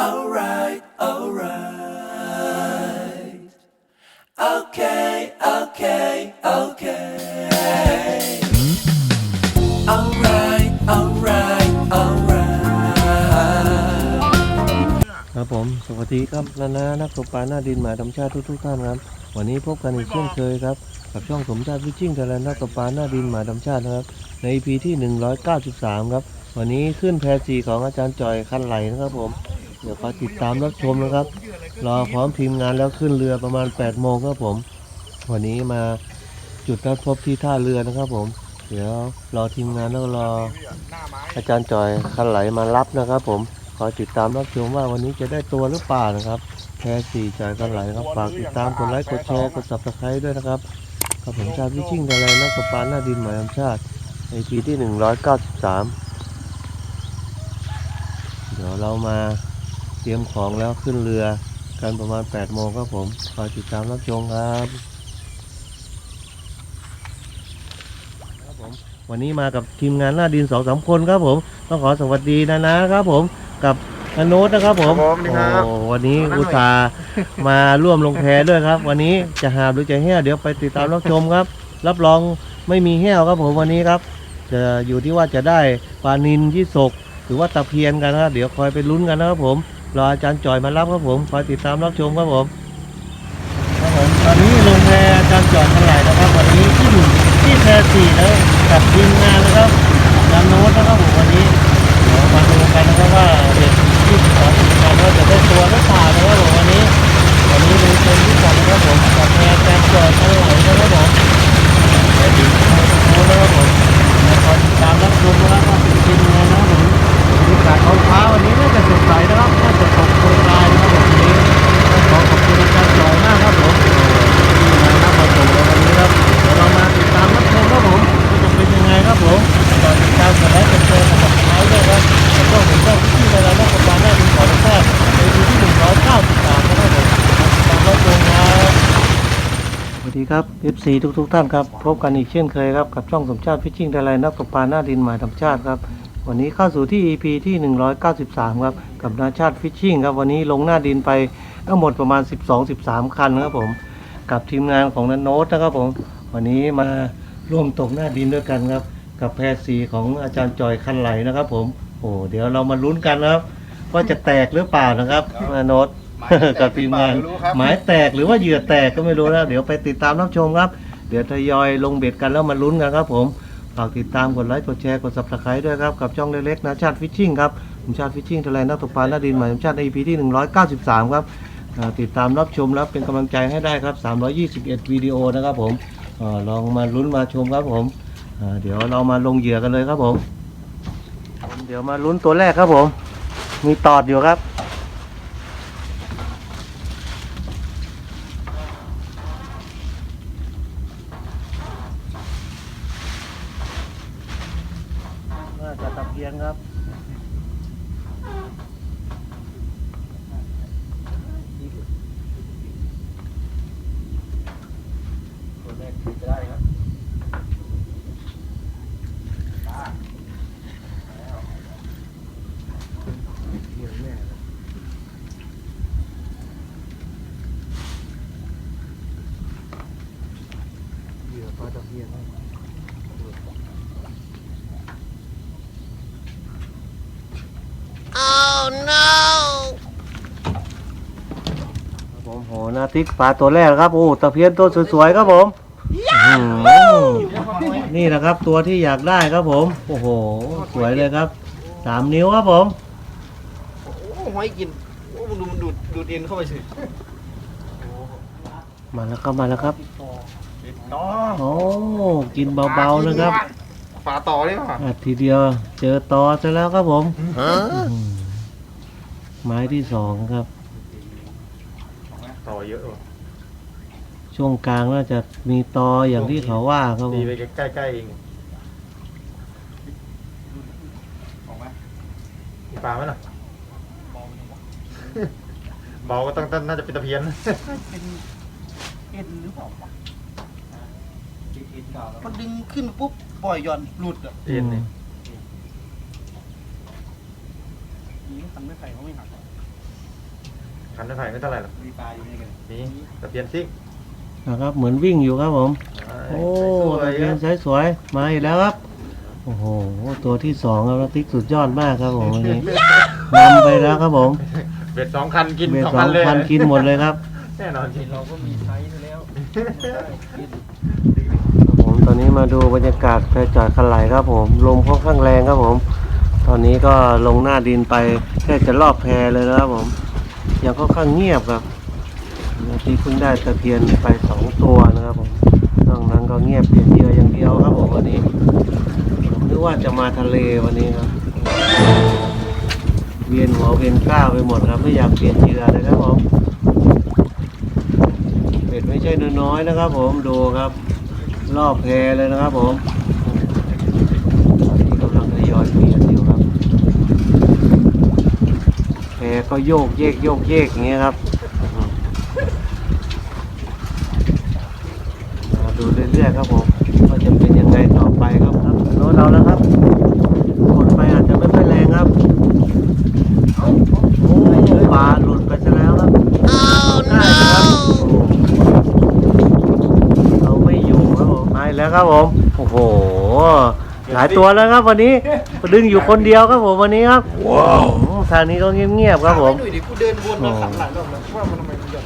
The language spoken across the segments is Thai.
alright, alright. Okay, okay, okay. Alright, alright, alright. ครับผม สวัสดีครับนานานักตกปลาหน้าดินหมายธรรมชาติทุกๆท่านครับ วันนี้พบกันอีกเช่นเคยครับกับช่องสมชาติวิชิ่งไทยแลนด์นักตกปลาหน้าดินหมายธรรมชาตินะครับ ใน EP ที่ 193 ครับวันนี้ขึ้นแพรสีของอาจารย์จอยคันไหลนะครับผม เดี๋ยวคอยติดตามรับชมนะครับ รอพร้อมทีมงานแล้วขึ้นเรือประมาณ8โมงครับผม วันนี้มาจุดนัดพบที่ท่าเรือนะครับผม เดี๋ยวรอทีมงานแล้วรออาจารย์จอยคันไหลมารับนะครับผมขอติดตามรับชมว่าวันนี้จะได้ตัวหรือเปล่านะครับแพ้สี่จ่ายกันไหลครับฝากติดตามกดไลค์กดแชร์กด subscribe ด้วยนะครับกับผมชาติวิชิ่งทยแลนักตกปลาหน้าดินหมายธรรมชาติในปีที่ 193 เดี๋ยวเรามา เตรียมของแล้วขึ้นเรือกันประมาณ 8 โมงครับผมขอติดตามรับชมครับครับผมวันนี้มากับทีมงานหน้าดินสองสามคนครับผม ต้องขอสวัสดีนะนะครับผมกับอโนตนะครับผมครับผมสวัสดีครับ โอ้วันนี้อุตส่าห์มาร่วมลงแพด้วยครับ วันนี้จะหาบหรือจะแห้วเดี๋ยวไปติดตามรับชมครับ รับรองไม่มีแห้วครับผมวันนี้ครับจะอยู่ที่ว่าจะได้ปลานินยี่สกหรือว่าตะเพียนกันนะครับเดี๋ยวคอยไปลุ้นกันนะครับผม รออาจารย์จอยมารับครับผมคอยติดตามรับชมครับผมครับผมตอนนี้ลงแพอาจารย์จอยเท่าไหร่นะครับวันนี้ที่อยู่ที่แพสี่แล้วกับทีมงานนะครับอาจารย์โน้ตนะครับผมวันนี้ ครับ FC ทุกทุกๆท่านครับ พบกันอีกเช่นเคยครับ กับช่องสมชาติฟิชชิ่งไทยแลนด์นักตกปลาหน้าดินหมายธรรมชาติครับ วันนี้เข้าสู่ที่ EP ที่ 193 ครับ กับนาชาติฟิชชิ่งครับ วันนี้ลงหน้าดินไปทั้งหมดประมาณ 12-13 คันนะครับผม กับทีมงานของนันโนตนะครับผม วันนี้มาร่วมตกหน้าดินด้วยกันครับ กับแพรสีของอาจารย์จอยคันไหลนะครับ ผม โอ้เดี๋ยวเรามาลุ้นกันนะครับว่าจะแตกหรือเปล่านะครับนาโนต กับทีมงานหมายแตกหรือว่าเหยื่อแตกก็ไม่รู้นะเดี๋ยวไปติดตามรับชมครับ เดี๋ยวทยอยลงเบ็ดกันแล้วมาลุ้นกันครับผมฝากติดตามกดไลค์กดแชร์กด subscribe ด้วยครับ กับช่องเล็กๆนะชาติฟิชชิ่งครับผมชาติฟิชชิ่งทะเลนักตกปลาหน้าดินหมายถึงชาติ EP ที่ 193 ครับอ่าติดตามรับชมแล้วเป็นกำลังใจให้ได้ครับ 321 วิดีโอนะครับผมอ่าลองมาลุ้นมาชมครับผมอ่าเดี๋ยวเรามาลงเหยื่อกันเลยครับผม เดี๋ยวมาลุ้นตัวแรกครับผม มีตอดอยู่ครับ จะตะเพียนครับตัวแรกคือจะได้ครับเพียนแน่เลยเหยื่อปลาตะเพียนครับครับผมโห นาติ๊กปลาตัวแรกครับโอ้ตะเพียนตัวสวยๆครับผมอืมนี่นะครับตัวที่อยากได้ครับผม โอ้โห สวยเลยครับสามนิ้วครับผมโอ้หอยกินโอ้มันดูมันดูดดูดเอ็นเข้าไปสิมาแล้วครับมาแล้วครับติดต่อโอ้กินเบาๆนะครับฝาต่อเลยว่ะอัดทีเดียว เจอตอซะแล้วครับผมอืมไม้ที่สองครับ ต่อเยอะว่ะช่วงกลางน่าจะมีตออย่างที่เขาว่าครับผตีมไปใกล้ๆเองมีปลาไหมล่ะเบาก็ต้องน่าจะเป็นตะเพียนเอ็นหรือเปล่าวะมันดึงขึ้นปุ๊บปล่อยหย่อนหลุดอะเอ็นนี่นี่คันไม่ไผ่เขาไม่หักหรอก คันไม้ไผ่ไม่เท่าไหร่หรอกมีปลาอยู่นี่กันนี่ตะเพียนซิ่งนะครับเหมือนวิ่งอยู่ครับผม โอ้สวตะยเพียนสวยๆมาอีกแล้วครับโอ้โหตัวที่สองครับนักติ๊กสุดยอดมากครับผมวันนี้นำไปแล้วครับผมเบ็ดสองคันกินเบ็ดสองสอคันงเลยพันกินหมดเลยครับแน่นอนจริงเราก็มีไซส์อยู่แล้วครับผมตอนนี้มาดูบรรยากาศแพจอดคันไหลครับผมลมค่อนข้างแรงครับผม ตอนนี้ก็ลงหน้าดินไปแค่จะรอบแพเลยนะครับผม ยังค่อนข้างเงียบครับที่เพิ่งได้ตะเพียนไปสองตัวนะครับผมนอกนั้นก็เงียบเปลี่ยนเหยื่ออย่างเดียวครับผมวันนี้ผมนึกว่าจะมาทะเลวันนี้ครับ เวียนหัวเวียนก้าวไปหมดครับไม่อยากเปลี่ยนเหยื่อเลยครับผมเป็ดไม่ใช่น้อยๆนะครับ ผมดูครับ รอบแพเลยนะครับผมตอนนี้กำลังทยอยเปลี่ยนอยู่ครับ แพ ก็โยกเยกโยกเยกอย่างเงี้ยครับมาดูเรื่อยๆครับผมว่าจะเป็นยังไงต่อไปครับครับรถเราแล้วครับกดไปอาจจะไม่ค่อยแรงครับโอ้ปลาหลุดไปซะแล้วครับได้ครับเราไม่อยู่ครับผมไปแล้วครับผมโอ้โหหลายตัวแล้วครับวันนี้ดึงอยู่คนเดียวครับผมวันนี้ครับว้าว ทางนี้ก็เงียบๆครับผม หนุ่ยดิกูเดินวนมาขับหลังรอบแล้วว่ามันทำไมมันหย่อน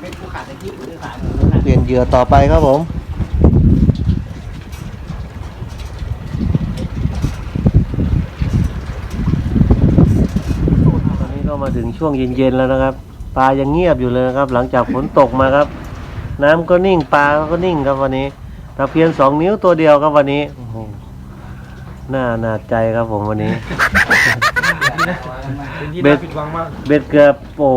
เป็นกูขาดตะกี้กูเดินขาดเปลี่ยนเหยื่อต่อไปครับผม ตอนนี้ก็มาถึงช่วงเย็นๆแล้วนะครับ ปลายังเงียบอยู่เลยนะครับ หลังจากฝนตกมาครับ น้ำก็นิ่งปลาก็นิ่งครับวันนี้ตะเพียนสองนิ้วตัวเดียวครับวันนี้โอ้โหน่าหนาใจครับผมวันนี้ เป็นที่เบ็น่าดผิดหวังมากเบ็ดเกือบโอ้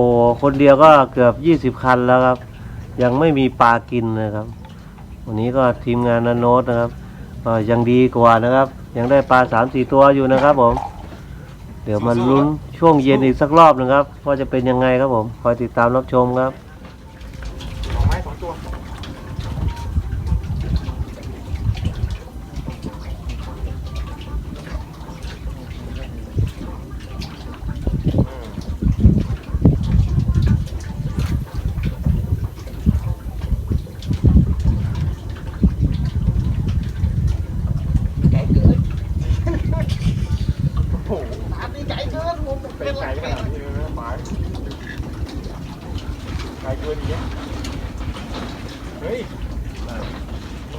คนเดียวก็เกือบยี่สิบคันแล้วครับ ยังไม่มีปลากินนะครับ วันนี้ก็ทีมงานนันโนตนะครับก็ยังดีกว่านะครับ ยังได้ปลาสามสี่ตัวอยู่นะครับผม เดี๋ยวมันลุ้นช่วงเย็นอีกสักรอบหนึงครับว่าจะเป็นยังไงครับผมคอยติดตามรับชมครับ สองไม้สองตัว ไก่เกินโอ้โหตาดีไก่เกินผม เป็นไก่ขนาดนี้เลยนะหมายไก่เกินอย่างเงี้ยเฮ้ย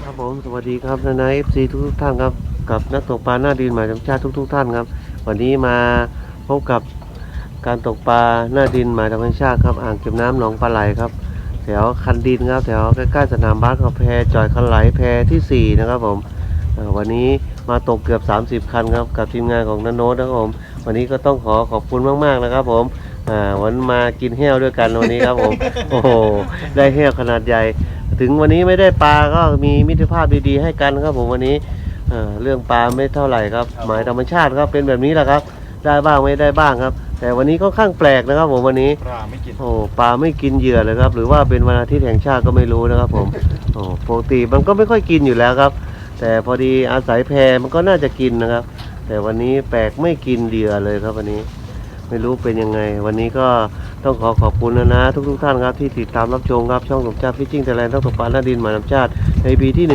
ครับผมส วัสดีครับนานาเอฟซีทุกท่านครับ กับนักตกปลาหน้าดินหมายธรรมชาติทุกทุก ๆ ท่านครับ วันนี้มาพบกับการตกปลาหน้าดินหมายธรรมชาติครับ อ่างเก็บน้ำหนองปลาไหลครับ แถวคันดินครับ แถวใกล้ๆสนามบาสกับแพจอยคันไหลแพที่สี่นะครับผมวันนี้มาตกเกือบ 30 คันครับ กับทีมงานของนันโนตนะครับผม วันนี้ก็ต้องขอขอบคุณมากๆนะครับผมวันมากินแห้วด้วยกันวันนี้ครับผม โอ้โห ได้แห้วขนาดใหญ่ ถึงวันนี้ไม่ได้ปลาก็มีมิตรภาพดีๆให้กันครับผมวันนี้เอ่อเรื่องปลาไม่เท่าไหร่ครับ หมายธรรมชาติครับเป็นแบบนี้แหละครับ ได้บ้างไม่ได้บ้างครับ แต่วันนี้ก็ข้างแปลกนะครับผมวันนี้ ปลาไม่กินโอ้ปลาไม่กินเหยื่อเลยครับ หรือว่าเป็นวันอาทิตย์แห่งชาติก็ไม่รู้นะครับผม โอ้ปกติมันก็ไม่ค่อยกินอยู่แล้วครับ แต่พอดีอาศัยแพมันก็น่าจะกินนะครับ แต่วันนี้แปลกไม่กินเหยื่อเลยครับวันนี้ ไม่รู้เป็นยังไง วันนี้ก็ ต้องขอขอบคุณนะนะทุกๆท่านครับที่ติดตามรับชมครับช่องสมชาติฟิชชิ่งไทยแลนด์ต้องตกปลาหน้าดินหมายน้ำชาติในปีที่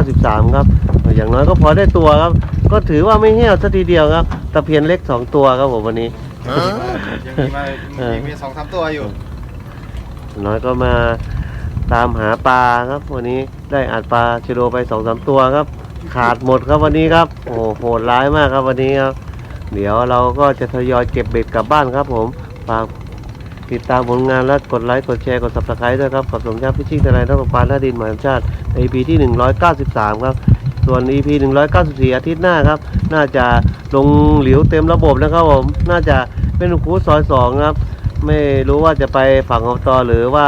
193 ครับ อย่างน้อยก็พอได้ตัวครับ ก็ถือว่าไม่เหี้ยวสักทีเดียวครับตะเพียนเล็กสองตัวครับผมวันนี้ยังมีมาเออยังมีสองสามตัวอยู่อย่างน้อยก็มาตามหาปลาครับ วันนี้ได้อัดปลาชะโดไปสองสามตัวครับ ขาดหมดครับวันนี้ครับ โอ้โหโหดร้ายมากครับวันนี้ครับ เดี๋ยวเราก็จะทยอยเก็บเบ็ดกลับบ้านครับผมฝาก ติดตามผลงานและกดไลค์ กดแชร์ กด subscribe ด้วยครับ กับสมชาติพิชิ่งทนายรัฐบาลหน้าดินหมายธรรมชาติใน EP ที่ 193 ครับ ส่วน EP 194 อาทิตย์หน้าครับ น่าจะลงหลิวเต็มระบบนะครับผม น่าจะเป็นคูซอยสองครับ ไม่รู้ว่าจะไปฝั่งอบตหรือว่า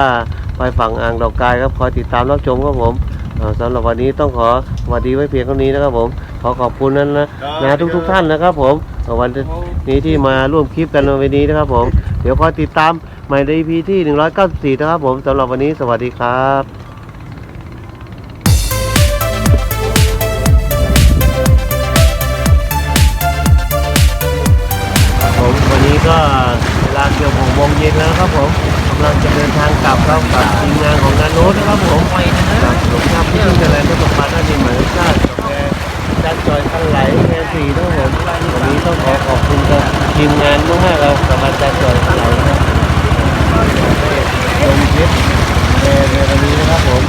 ไปฝั่งอ่างดอกกายครับ คอยติดตามรับชมครับผมเอ่อสำหรับวันนี้ต้องขอสวัสดีไว้เพียงเท่านี้นะครับผม ขอขอบคุณนั้นนะนะทุกทุกๆท่านนะครับผมเอ่อวันนี้ที่มาร่วมคลิปกันในวันนี้นะครับผม เดี๋ยวคอยติดตาม ใหม่ใน EP ที่ 194 นะครับผมสำหรับวันนี้สวัสดีครับผมวันนี้ก็เวลาเกือบหกโมงเย็นแล้วครับผมกำลังจะเดินทางกลับครับกับทีมงานของงานโน้ตนะครับผมกับหลวงพ่อพี่ขึ้นอะไรก็ตกปลาหน้ดินหมายเลขเก้ากับแกจัดจอยขั้นไหลแกสี่นะครับผมวันนี้ต้องขอขอบคุณกับทีมงานมากๆครับกับอาจารจอยขั้นไหลนะครับ ลงคลิปในในวันนี้นะครับผม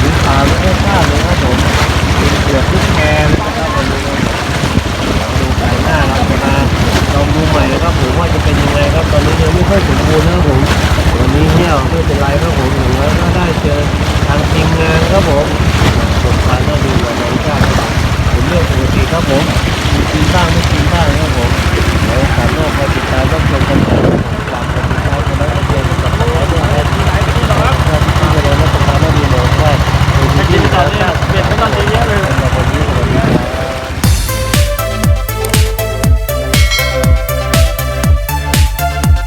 ถึงตามไม่ได้พลาดเลยครับผมเป็นเกือบทุกแกนนะครับวันนี้ครับดูสายหน้าเราจะมาลองดูใหม่นะครับผมว่าจะเป็นยังไงครับตอนนี้ยังไม่ค่อยสมบูรณ์นะครับผมวันนี้เหี้ยวไม่เป็นไรครับผมอย่างน้อยก็ได้เจอทางทีมงานครับผมสมการก็ดูวันนี้ก็ผมเรื่องปกติครับผมมีกินบ้างไม่กินบ้างครับผมเดี๋ยวสามโลกคอยติดตาม